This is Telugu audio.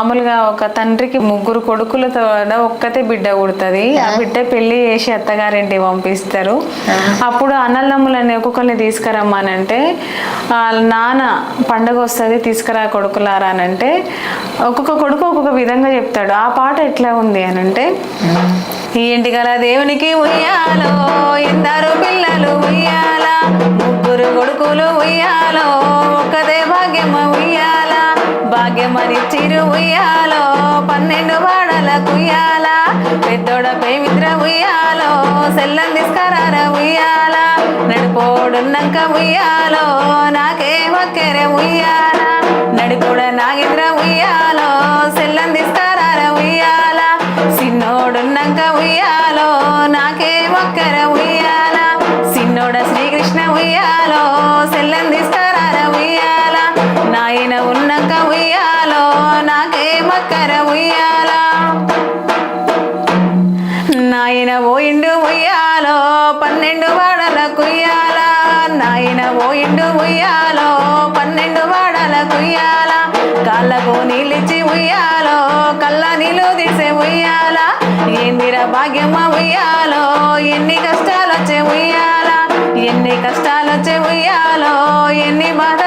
మామూలుగా ఒక తండ్రికి ముగ్గురు కొడుకులతో ఒక్కతే బిడ్డ పుడుతుంది. ఆ బిడ్డ పెళ్ళి చేసి అత్తగారింటి పంపిస్తారు. అప్పుడు అన్నదమ్ములని ఒక్కొక్కరిని తీసుకురమ్మానంటే వాళ్ళ నాన్న పండగ వస్తుంది తీసుకురా కొడుకులారా అని అంటే ఒక్కొక్క కొడుకు ఒక్కొక్క విధంగా చెప్తాడు. ఆ పాట ఎట్లా ఉంది అని అంటే ఈ ఇంటి గల దేవునికి ఉయ్యాలో ఇద్దరు పిల్లలు ఉయ్యాల ముగ్గురు కొడుకులు ఉయ్యాలో ఒక్కదే భాగ్యమ ఉయ్యాల. భాగ్యమనిచ్చిరు ఉయ్యాలో పన్నెండు వాడల కుయ్యాల పెద్దోడ పేమిత్ర ఉయ్యాలో సెల్లం తీసుకరార ఉయ్యాల. నడిపోడున్నాక ఉయ్యాలో నాకే ఒక్కరే ఉయ్యాల. నడిపోడ నాగేంద్ర ఉయ్యాలో సెల్లం తీసుకరార ఉయ్యాల. సిన్నోడున్నాక ఉయ్యాలో నాకే ఒక్కర ఉయ్యాల. ఊగార ఉయ్యాల. నాయన ఓయిండు ఉయ్యాలో పన్నెండు వాడల కుయ్యాల నాయన ఓయిండు ఉయ్యాలో పన్నెండు వాడల కుయ్యాల కాళ్ళకు నిలిచి ఉయ్యాలో కళ్ళ నీళ్ళు ఉయ్యాలా. ఉయ్యాల భాగ్యమ్మ ఉయ్యాలో ఎన్ని కష్టాలు వచ్చే ఉయ్యాల. ఎన్ని కష్టాలు వచ్చే ఉయ్యాలో ఎన్ని బాధ